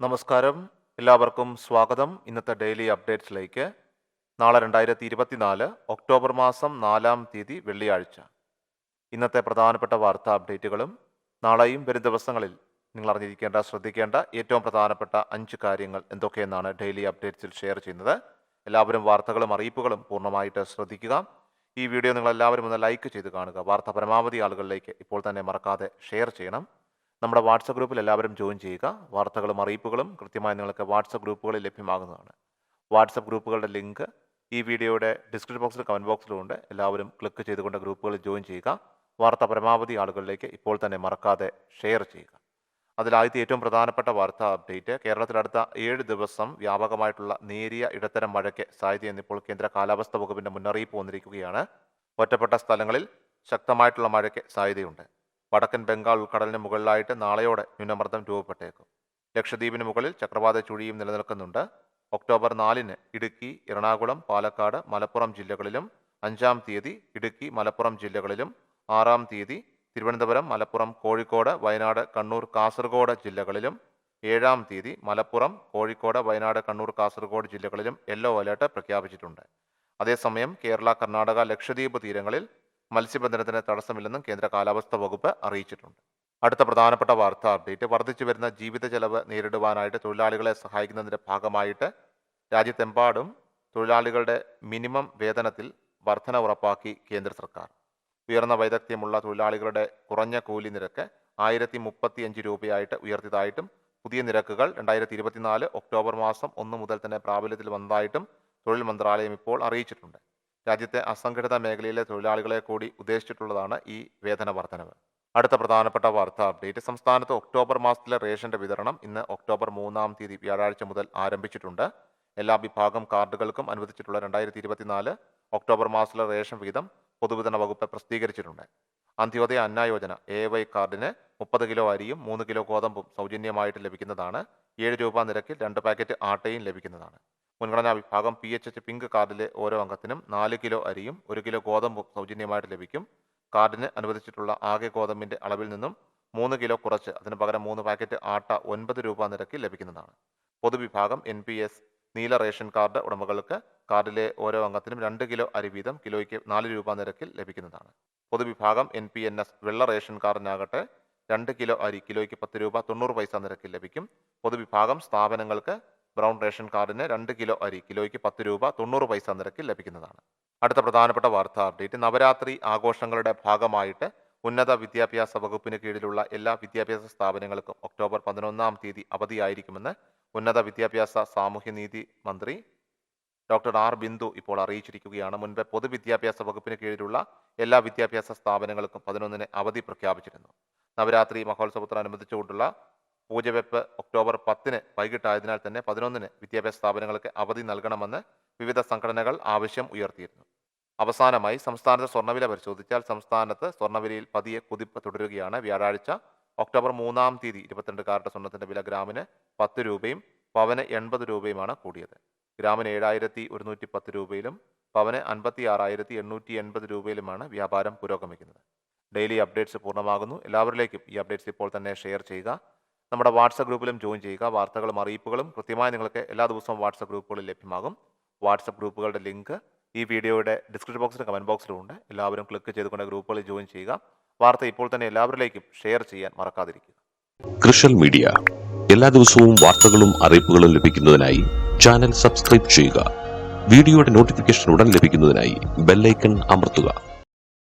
നമസ്കാരം. എല്ലാവർക്കും സ്വാഗതം. ഇന്നത്തെ ഡെയിലി അപ്ഡേറ്റ്സിലേക്ക്. നാളെ രണ്ടായിരത്തി ഇരുപത്തിനാല് ഒക്ടോബർ മാസം നാലാം തീയതി വെള്ളിയാഴ്ച. ഇന്നത്തെ പ്രധാനപ്പെട്ട വാർത്താ അപ്ഡേറ്റുകളും നാളെയും വരും ദിവസങ്ങളിൽ നിങ്ങൾ അറിഞ്ഞിരിക്കേണ്ട ശ്രദ്ധിക്കേണ്ട ഏറ്റവും പ്രധാനപ്പെട്ട അഞ്ച് കാര്യങ്ങൾ എന്തൊക്കെയെന്നാണ് ഡെയിലി അപ്ഡേറ്റ്സിൽ ഷെയർ ചെയ്യുന്നത്. എല്ലാവരും വാർത്തകളും അറിയിപ്പുകളും പൂർണമായിട്ട് ശ്രദ്ധിക്കുക. ഈ വീഡിയോ നിങ്ങൾ എല്ലാവരും ഒന്ന് ലൈക്ക് ചെയ്ത് കാണുക. വാർത്ത പരമാവധി ആളുകളിലേക്ക് ഇപ്പോൾ തന്നെ മറക്കാതെ ഷെയർ ചെയ്യണം. നമ്മുടെ വാട്സപ്പ് ഗ്രൂപ്പിൽ എല്ലാവരും ജോയിൻ ചെയ്യുക. വാർത്തകളും അറിയിപ്പുകളും കൃത്യമായി നിങ്ങൾക്ക് വാട്സപ്പ് ഗ്രൂപ്പുകളിൽ ലഭ്യമാകുന്നതാണ്. വാട്സപ്പ് ഗ്രൂപ്പുകളുടെ ലിങ്ക് ഈ വീഡിയോയുടെ ഡിസ്ക്രിപ്ഷൻ ബോക്സിൽ കമന്റ് ബോക്സിലും ഉണ്ട് എല്ലാവരും ക്ലിക്ക് ചെയ്തുകൊണ്ട് ഗ്രൂപ്പുകളിൽ ജോയിൻ ചെയ്യുക. വാർത്ത പരമാവധി ആളുകളിലേക്ക് ഇപ്പോൾ തന്നെ മറക്കാതെ ഷെയർ ചെയ്യുക. അതിലാദ്യത്തെ ഏറ്റവും പ്രധാനപ്പെട്ട വാർത്താ അപ്ഡേറ്റ് കേരളത്തിലടുത്ത ഏഴ് ദിവസം വ്യാപകമായിട്ടുള്ള നേരിയ ഇടത്തരം മഴയ്ക്ക് സാധ്യതയെന്നിപ്പോൾ കേന്ദ്ര കാലാവസ്ഥാ വകുപ്പിന്റെ മുന്നറിയിപ്പ് വന്നിരിക്കുകയാണ്. ഒറ്റപ്പെട്ട സ്ഥലങ്ങളിൽ ശക്തമായിട്ടുള്ള മഴയ്ക്ക് സാധ്യതയുണ്ട്. വടക്കൻ ബംഗാൾ ഉൾക്കടലിന് മുകളിലായിട്ട് നാളെയോടെ ന്യൂനമർദ്ദം രൂപപ്പെട്ടേക്കും. ലക്ഷദ്വീപിന് മുകളിൽ ചക്രവാത ചുഴിയും നിലനിൽക്കുന്നുണ്ട്. ഒക്ടോബർ നാലിന് ഇടുക്കി എറണാകുളം പാലക്കാട് മലപ്പുറം ജില്ലകളിലും അഞ്ചാം തീയതി ഇടുക്കി മലപ്പുറം ജില്ലകളിലും ആറാം തീയതി തിരുവനന്തപുരം മലപ്പുറം കോഴിക്കോട് വയനാട് കണ്ണൂർ കാസർഗോഡ് ജില്ലകളിലും ഏഴാം തീയതി മലപ്പുറം കോഴിക്കോട് വയനാട് കണ്ണൂർ കാസർഗോഡ് ജില്ലകളിലും യെല്ലോ അലേർട്ട് പ്രഖ്യാപിച്ചിട്ടുണ്ട്. അതേസമയം കേരള കർണാടക ലക്ഷദ്വീപ് തീരങ്ങളിൽ മത്സ്യബന്ധനത്തിന് തടസ്സമില്ലെന്നും കേന്ദ്ര കാലാവസ്ഥാ വകുപ്പ് അറിയിച്ചിട്ടുണ്ട്. അടുത്ത പ്രധാനപ്പെട്ട വാർത്താ അപ്ഡേറ്റ്. വർദ്ധിച്ചു വരുന്ന ജീവിത ചെലവ് നേരിടുവാനായിട്ട് തൊഴിലാളികളെ സഹായിക്കുന്നതിന്റെ ഭാഗമായിട്ട് രാജ്യത്തെമ്പാടും തൊഴിലാളികളുടെ മിനിമം വേതനത്തിൽ വർധന ഉറപ്പാക്കി കേന്ദ്ര സർക്കാർ. ഉയർന്ന വൈദഗ്ധ്യമുള്ള തൊഴിലാളികളുടെ കുറഞ്ഞ കൂലി നിരക്ക് ആയിരത്തി മുപ്പത്തി അഞ്ച് രൂപയായിട്ട് ഉയർത്തിയതായിട്ടും പുതിയ നിരക്കുകൾ രണ്ടായിരത്തി ഇരുപത്തിനാല് ഒക്ടോബർ മാസം ഒന്ന് മുതൽ തന്നെ പ്രാബല്യത്തിൽ വന്നതായിട്ടും തൊഴിൽ മന്ത്രാലയം ഇപ്പോൾ അറിയിച്ചിട്ടുണ്ട്. രാജ്യത്തെ അസംഘടിത മേഖലയിലെ തൊഴിലാളികളെ കൂടി ഉദ്ദേശിച്ചിട്ടുള്ളതാണ് ഈ വേതന വർധനവ്. അടുത്ത പ്രധാനപ്പെട്ട വാർത്താ അപ്ഡേറ്റ്. സംസ്ഥാനത്ത് ഒക്ടോബർ മാസത്തിലെ റേഷന്റെ വിതരണം ഇന്ന് ഒക്ടോബർ മൂന്നാം തീയതി വ്യാഴാഴ്ച മുതൽ ആരംഭിച്ചിട്ടുണ്ട്. എല്ലാ വിഭാഗം കാർഡുകൾക്കും അനുവദിച്ചിട്ടുള്ള രണ്ടായിരത്തി ഇരുപത്തിനാല് ഒക്ടോബർ മാസത്തിലെ റേഷൻ വിഹിതം പൊതുവിതരണ വകുപ്പ് പ്രസിദ്ധീകരിച്ചിട്ടുണ്ട്. അന്ത്യോദയ അന്ന യോജന എ വൈ കാർഡിന് മുപ്പത് കിലോ അരിയും മൂന്ന് കിലോ ഗോതമ്പും സൗജന്യമായിട്ട് ലഭിക്കുന്നതാണ്. ഏഴ് രൂപ നിരക്കിൽ രണ്ട് പാക്കറ്റ് ആട്ടയും ലഭിക്കുന്നതാണ്. മുൻഗണനാ വിഭാഗം പി എച്ച് എച്ച് പിങ്ക് കാർഡിലെ ഓരോ അംഗത്തിനും നാല് കിലോ അരിയും ഒരു കിലോ ഗോതമ്പും സൗജന്യമായിട്ട് ലഭിക്കും. കാർഡിന് അനുവദിച്ചിട്ടുള്ള ആകെ ഗോതമ്പിന്റെ അളവിൽ നിന്നും മൂന്ന് കിലോ കുറച്ച് അതിന് പകരം മൂന്ന് പാക്കറ്റ് ആട്ട ഒൻപത് രൂപ നിരക്കിൽ ലഭിക്കുന്നതാണ്. പൊതുവിഭാഗം എൻ പി എസ് നീല റേഷൻ കാർഡ് ഉടമകൾക്ക് കാർഡിലെ ഓരോ അംഗത്തിനും രണ്ട് കിലോ അരി വീതം കിലോയ്ക്ക് നാല് രൂപ നിരക്കിൽ ലഭിക്കുന്നതാണ്. പൊതുവിഭാഗം എൻ പി എൻ എസ് വെള്ള റേഷൻ കാർഡിനാകട്ടെ രണ്ട് കിലോ അരി കിലോയ്ക്ക് പത്ത് രൂപ തൊണ്ണൂറ് പൈസ നിരക്കിൽ ലഭിക്കും. പൊതുവിഭാഗം സ്ഥാപനങ്ങൾക്ക് ബ്രൗൺ റേഷൻ കാർഡിന് രണ്ട് കിലോ അരി കിലോയ്ക്ക് പത്ത് രൂപ തൊണ്ണൂറ് പൈസ നിരക്കിൽ ലഭിക്കുന്നതാണ്. അടുത്ത പ്രധാനപ്പെട്ട വാർത്താ അപ്ഡേറ്റ് നവരാത്രി ആഘോഷങ്ങളുടെ ഭാഗമായിട്ട് ഉന്നത വിദ്യാഭ്യാസ വകുപ്പിന് കീഴിലുള്ള എല്ലാ വിദ്യാഭ്യാസ സ്ഥാപനങ്ങൾക്കും ഒക്ടോബർ പതിനൊന്നാം തീയതി അവധിയായിരിക്കുമെന്ന് ഉന്നത വിദ്യാഭ്യാസ സാമൂഹ്യനീതി മന്ത്രി ഡോക്ടർ ആർ ബിന്ദു ഇപ്പോൾ അറിയിച്ചിരിക്കുകയാണ്. മുൻപ് പൊതുവിദ്യാഭ്യാസ വകുപ്പിന് കീഴിലുള്ള എല്ലാ വിദ്യാഭ്യാസ സ്ഥാപനങ്ങൾക്കും പതിനൊന്നിന് അവധി പ്രഖ്യാപിച്ചിരുന്നു. നവരാത്രി മഹോത്സവത്തോടനുബന്ധിച്ചുകൊണ്ടുള്ള പൂജവെപ്പ് ഒക്ടോബർ പത്തിന് വൈകിട്ടായതിനാൽ തന്നെ പതിനൊന്നിന് വിദ്യാഭ്യാസ സ്ഥാപനങ്ങൾക്ക് അവധി നൽകണമെന്ന് വിവിധ സംഘടനകൾ ആവശ്യം ഉയർത്തിയിരുന്നു. അവസാനമായി സംസ്ഥാനത്തെ സ്വർണവില പരിശോധിച്ചാൽ സംസ്ഥാനത്ത് സ്വർണവിലയിൽ പതിയെ കുതിപ്പ് തുടരുകയാണ്. വ്യാഴാഴ്ച ഒക്ടോബർ മൂന്നാം തീയതി ഇരുപത്തിരണ്ട് കാരറ്റ് സ്വർണത്തിന്റെ വില ഗ്രാമിന് പത്ത് രൂപയും പവന് എൺപത് രൂപയുമാണ് കൂടിയത്. ഗ്രാമിന് ഏഴായിരത്തി ഒരുന്നൂറ്റി പത്ത് രൂപയിലും പവന് അൻപത്തി ആറായിരത്തി എണ്ണൂറ്റി എൺപത് രൂപയിലുമാണ് വ്യാപാരം പുരോഗമിക്കുന്നത്. ഡെയിലി അപ്ഡേറ്റ്സ് പൂർണമാകുന്നു. എല്ലാവരിലേക്കും ഈ അപ്ഡേറ്റ്സ് ഇപ്പോൾ തന്നെ ഷെയർ ചെയ്യുക. നമ്മുടെ വാട്സപ്പ് ഗ്രൂപ്പിലും ജോയിൻ ചെയ്യുക. വാർത്തകളും അറിയിപ്പുകളും കൃത്യമായി നിങ്ങൾക്ക് എല്ലാ ദിവസവും വാട്സപ്പ് ഗ്രൂപ്പുകളിൽ ലഭ്യമാകും. വാട്സപ്പ് ഗ്രൂപ്പുകളുടെ ലിങ്ക് ഈ വീഡിയോയുടെ ഡിസ്ക്രിപ്ഷൻ ബോക്സിലും കമന്റ് ബോക്സിലും ഉണ്ട്. എല്ലാവരും ക്ലിക്ക് ചെയ്തുകൊണ്ട് ഗ്രൂപ്പുകളിൽ ജോയിൻ ചെയ്യുക. വാർത്ത ഇപ്പോൾ തന്നെ എല്ലാവരിലേക്കും ഷെയർ ചെയ്യാൻ മറക്കാതിരിക്കുക. കൃഷൽ മീഡിയ. എല്ലാ ദിവസവും വാർത്തകളും അറിയിപ്പുകളും ലഭിക്കുന്നതിനായി ചാനൽ സബ്സ്ക്രൈബ് ചെയ്യുക. വീഡിയോയുടെ നോട്ടിഫിക്കേഷൻ ഉടൻ ലഭിക്കുന്നതിനായി ബെല്ലൈക്കൺ അമർത്തുക.